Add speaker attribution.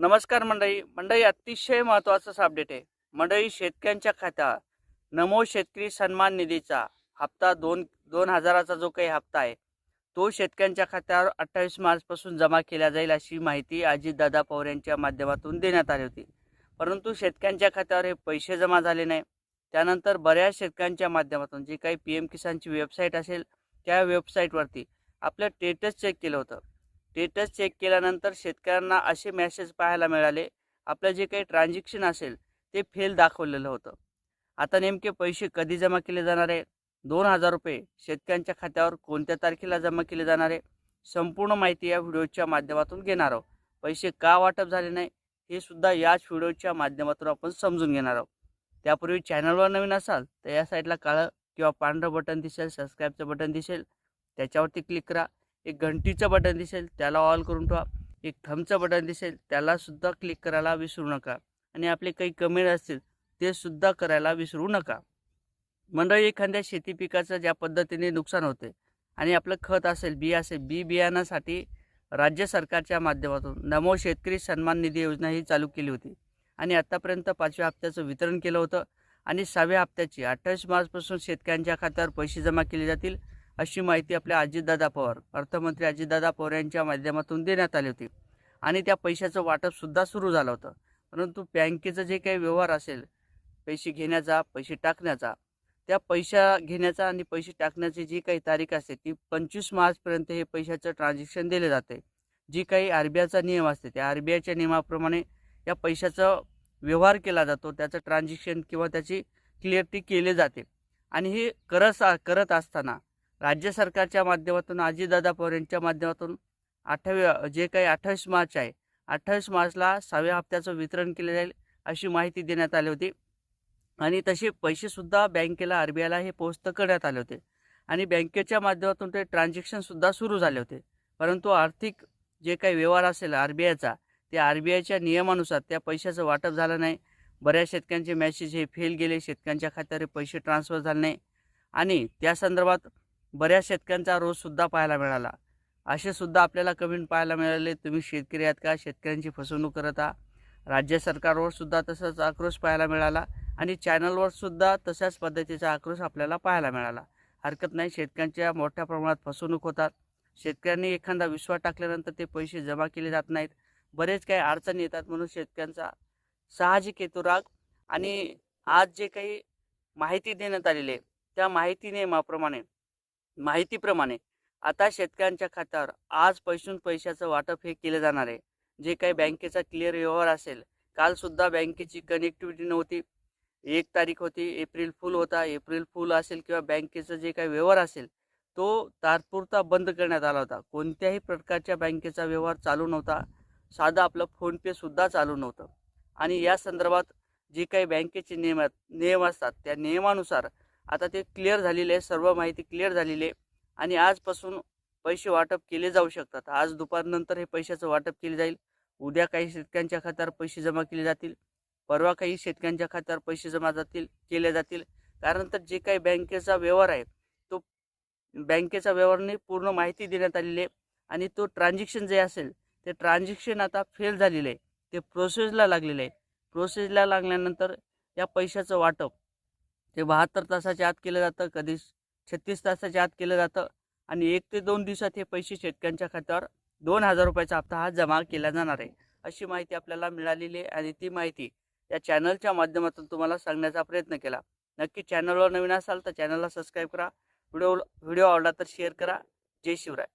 Speaker 1: नमस्कार मंडळी. मंडळी अतिशय महत्त्वाचाच अपडेट आहे. मंडळी शेतकऱ्यांच्या खात्या. नमो शेतकरी सन्मान निधीचा हप्ता दोन दोन हजाराचा जो काही हप्ता आहे तो शेतकऱ्यांच्या खात्यावर अठ्ठावीस मार्चपासून जमा केला जाईल अशी माहिती अजितदादा पवार यांच्या माध्यमातून देण्यात आली होती. परंतु शेतकऱ्यांच्या खात्यावर हे पैसे जमा झाले नाही. त्यानंतर बऱ्याच शेतकऱ्यांच्या माध्यमातून जी काही पी एम किसानची वेबसाईट असेल त्या वेबसाईटवरती आपलं स्टेटस चेक केलं होतं. स्टेटस चेक केल्यानंतर शेतकऱ्यांना असे मेसेज पाहायला मिळाले आपलं जे काही ट्रान्झॅक्शन असेल ते फेल दाखवलेलं होतं. आता नेमके पैसे कधी जमा केले जाणार आहे? दोन हजार रुपये शेतकऱ्यांच्या खात्यावर कोणत्या तारखेला जमा केले जाणार आहे? संपूर्ण माहिती या व्हिडिओच्या माध्यमातून घेणार आहोत. पैसे का वाटप झाले नाही हे सुद्धा याच व्हिडिओच्या माध्यमातून आपण समजून घेणार आहोत. त्यापूर्वी चॅनलवर नवीन असाल तर या साईडला काळं किंवा पांढरं बटन दिसेल सबस्क्राईबचं बटन दिसेल त्याच्यावरती क्लिक करा. एक घंटीचं बटन दिसेल त्याला ऑल करून ठेवा. एक थमचं बटन दिसेल त्यालासुद्धा क्लिक करायला विसरू नका. आणि आपले काही कमेंट असतील ते सुद्धा करायला विसरू नका. मंडळी एखाद्या शेती पिकाचं ज्या पद्धतीने नुकसान होते आणि आपलं खत असेल बी असेल बी बियाणासाठी राज्य सरकारच्या माध्यमातून नमो शेतकरी सन्मान निधी योजना ही चालू केली होती. आणि आत्तापर्यंत पाचव्या हप्त्याचं वितरण केलं होतं. आणि सहाव्या हप्त्याची अठ्ठावीस मार्चपासून शेतकऱ्यांच्या खात्यावर पैसे जमा केले जातील. अशी माहिती आपल्या अजितदादा पवार अर्थमंत्री अजितदादा पवार यांच्या माध्यमातून देण्यात आली होती. आणि त्या पैशाचं वाटपसुद्धा सुरू झालं होतं. परंतु बँकेचं जे काही व्यवहार असेल पैसे घेण्याचा पैसे टाकण्याचा त्या पैसा घेण्याचा आणि पैसे टाकण्याची जी काही तारीख असते ती पंचवीस मार्चपर्यंत हे पैशाचं ट्रान्झॅक्शन दिले जाते. जी काही आर बी आयचा नियम असते त्या आर बी आयच्या नियमाप्रमाणे या पैशाचा व्यवहार केला जातो. त्याचं ट्रान्झॅक्शन किंवा त्याची क्लिअरिटी केली जाते. आणि हे करत करत असताना राज्य सरकारच्या माध्यमातून आजीदादा पवार यांच्या माध्यमातून अठ्ठावी जे काही अठ्ठावीस मार्च आहे अठ्ठावीस मार्चला सहाव्या हप्त्याचं वितरण केले जाईल अशी माहिती देण्यात आली होती. आणि तसे पैसेसुद्धा बँकेला आर बी आयला हे पोस्ट करण्यात आले होते. आणि बँकेच्या माध्यमातून ते ट्रान्झॅक्शनसुद्धा सुरू झाले होते. परंतु आर्थिक जे काही व्यवहार असेल आर बी आयचा ते आर बी आयच्या नियमानुसार त्या पैशाचं वाटप झालं नाही. बऱ्याच शेतकऱ्यांचे मॅसेज हे फेल गेले शेतकऱ्यांच्या खात्यावर पैसे ट्रान्सफर झाले नाही. आणि त्या संदर्भात बऱ्याच शेतकऱ्यांचा रोजसुद्धा पाहायला मिळाला. असे सुद्धा आपल्याला कमेंट पाहायला मिळाले तुम्ही शेतकरी आहात का? शेतकऱ्यांची फसवणूक करत आहात? राज्य सरकारवर सुद्धा तसाच आक्रोश पाहायला मिळाला आणि चॅनलवर सुद्धा तशाच पद्धतीचा आक्रोश आपल्याला पाहायला मिळाला. हरकत नाही शेतकऱ्यांच्या मोठ्या प्रमाणात फसवणूक होतात. शेतकऱ्यांनी एखादा विश्वास टाकल्यानंतर ते पैसे जमा केले जात नाहीत. बरेच काही अडचणी येतात म्हणून शेतकऱ्यांचा साहजिक येतो राग आणि आज जे काही माहिती देण्यात आलेली आहे त्या माहिती नियमाप्रमाणे माहितीप्रमाणे आता शेतकऱ्यांच्या खात्यावर आज पैसून पैशाचं वाटप हे केलं जाणार आहे. जे काही बँकेचा क्लिअर व्यवहार असेल कालसुद्धा बँकेची कनेक्टिव्हिटी नव्हती. एक तारीख होती एप्रिल फुल होता. एप्रिल फुल असेल किंवा बँकेचं जे काही व्यवहार असेल तो तात्पुरता बंद करण्यात आला होता. कोणत्याही प्रकारच्या बँकेचा व्यवहार चालू नव्हता. साधं आपलं फोनपेसुद्धा चालू नव्हतं. आणि या संदर्भात जे काही बँकेचे नियम नियम असतात त्या नियमानुसार आता ते क्लिअर झालेले आहे सर्व माहिती क्लिअर झालेली आहे. आणि आजपासून पैसे वाटप केले जाऊ शकतात. आज दुपारनंतर हे पैशाचं वाटप केले जाईल. उद्या काही शेतकऱ्यांच्या खात्यावर पैसे जमा केले जातील. परवा काही शेतकऱ्यांच्या खात्यावर पैसे जमा जातील केले जातील. कारण तर जे काही बँकेचा व्यवहार आहे तो बँकेचा व्यवहारने पूर्ण माहिती देण्यात आलेली आहे. आणि तो ट्रान्झॅक्शन जे असेल ते ट्रान्झॅक्शन आता फेल झालेलं आहे. ते प्रोसेसला लागलेलं आहे. प्रोसेसला लागल्यानंतर या पैशाचं वाटप ते बहात्तर तासाच्या आत केलं जातं कधी छत्तीस तासाच्या आत केलं जातं आणि एक ते दोन दिवसात हे पैसे शेतकऱ्यांच्या खात्यावर दोन हजार रुपयाचा हप्ता हा जमा केला जाणार आहे. अशी माहिती आपल्याला मिळालेली आहे आणि ती माहिती या चॅनलच्या माध्यमातून तुम्हाला सांगण्याचा प्रयत्न केला. नक्की चॅनलवर नवीन असाल तर चॅनलला सबस्क्राईब करा. व्हिडिओ व्हिडिओ आवडला तर शेअर करा. जय शिवराय.